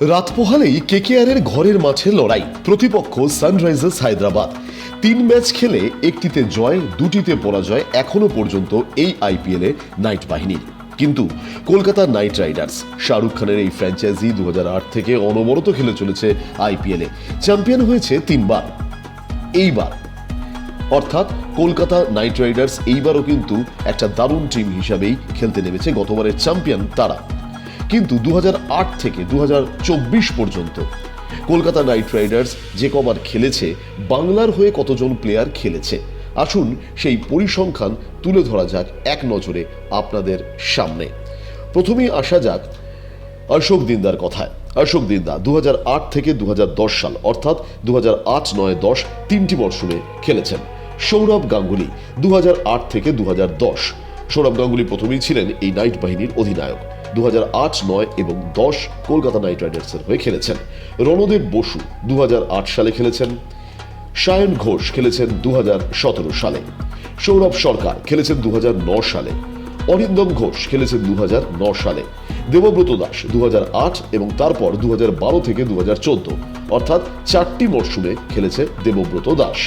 রাত পোহালেই কেকেআরের ঘরের মাঠে লড়াই। প্রতিপক্ষ সানরাইজার্স হায়দ্রাবাদ। তিন ম্যাচ খেলে একটিতে জয়, দুটিতে পরাজয় এখনও পর্যন্ত এই আইপিএলে নাইট বাহিনীর কিন্তু কলকাতা নাইট রাইডার্স, শাহরুখ খানের এই ফ্র্যাঞ্চাইজি দু হাজার আট থেকে অনবরত খেলে চলেছে আইপিএলে চ্যাম্পিয়ন হয়েছে তিনবার। এইবার। অর্থাৎ কলকাতা নাইট রাইডার্স এইবারও কিন্তু একটা দারুণ টিম হিসাবেই খেলতে নেমেছে গতবারের চ্যাম্পিয়ন তারা। কিন্তু দু হাজার আট থেকে দু হাজার চব্বিশ পর্যন্ত কলকাতা নাইট রাইডার্স যে কবার খেলেছে, বাংলার হয়ে কতজন প্লেয়ার খেলেছে? আসুন সেই পরিসংখ্যান তুলে ধরা যাক এক নজরে আপনাদের সামনে। প্রথমেই আসা যাক অশোক দিনদার কথায়। অশোক দিন্দা দু আট থেকে দু হাজার দশ সাল, অর্থাৎ দু নয় দশ তিনটি মরশুমে খেলেছেন। সৌরভ গাঙ্গুলি দু হাজার আট থেকে দু হাজার দশ। সৌরভ গাঙ্গুলি প্রথমেই ছিলেন এই নাইট বাহিনীর অধিনায়ক। দু নয় এবং দশ কলকাতা নাইট রাইডার্সের হয়ে খেলেছেন। রণদেব বসু দু সালে খেলেছেন। সায়ন ঘোষ খেলেছেন দু সালে। সৌরভ সরকার খেলেছেন দু সালে। অরিন্দম ঘোষ খেলেছেন দু সালে। দেবব্রত দাস দু হাজার আট এবং তারপর দু হাজার বারো থেকে দু হাজার চোদ্দ। অর্থাৎ চারটি মরশুমে খেলেছে দেবব্রত দাস।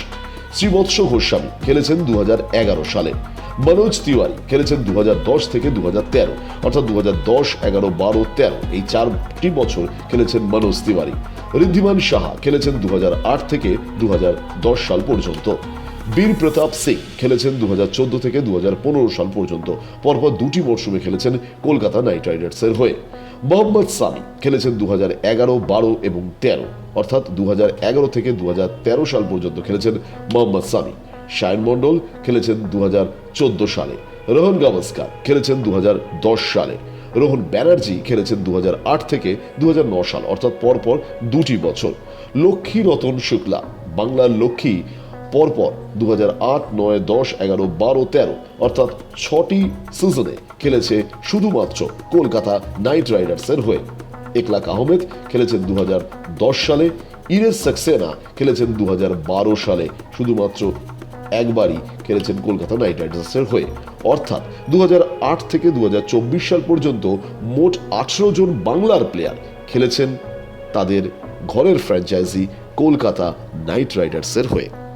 শ্রীবৎস গোস্বামী খেলেছেন দু সালে। মনোজ তিওয়ারি খেলেছেন দু থেকে দু অর্থাৎ দু হাজার দশ, এগারো, বারো, তেরো, এই চারটি বছর খেলেছেন মনোজ তিওয়ারি। ঋদ্ধিমান সাহা খেলেছেন দু হাজার আট থেকে দু হাজার দশ সাল পর্যন্ত। বীর প্রতাপ সিং খেলেছেন দু হাজার চোদ্দ থেকে দু হাজার পনেরো সাল পর্যন্ত। পরপর দুটি মরশুমে খেলেছেন কলকাতা নাইট রাইডার্সের হয়ে। মোহাম্মদ সামি খেলেছেন দু হাজার এগারো, বারো এবং তেরো। অর্থাৎ দু হাজার থেকে দু সাল পর্যন্ত খেলেছেন মোহাম্মদ সামি শায়ন মণ্ডল খেলেছেন দু হাজার চোদ্দ সালে। রোহন গাভাস্কার খেলেছেন দু হাজার দশ সালে। রোহন ব্যানার্জি খেলেছেন দু হাজার আট থেকে দু সাল, অর্থাৎ পরপর দুটি বছর। লক্ষ্মী রতন শুক্লা, বাংলার লক্ষ্মী পরপর দু হাজার আট, নয়, দশ, এগারো, বারো, তেরো, অর্থাৎ ছটি সিজনে খেলেছে শুধুমাত্র কলকাতা নাইট রাইডার্সের হয়ে। একলাক আহমেদ খেলেছেন দু হাজার দশ সালে ইরেস সাক্সেনা খেলেছেন দু হাজার বারো সালে, শুধুমাত্র একবারই খেলেছেন কলকাতা নাইট রাইডার্সের হয়ে। অর্থাৎ দু হাজার আট থেকে দুহাজার চব্বিশ সাল পর্যন্ত মোট আঠেরো জন বাংলার প্লেয়ার খেলেছেন তাদের ঘরের ফ্র্যাঞ্চাইজি কলকাতা নাইট রাইডার্সের হয়ে।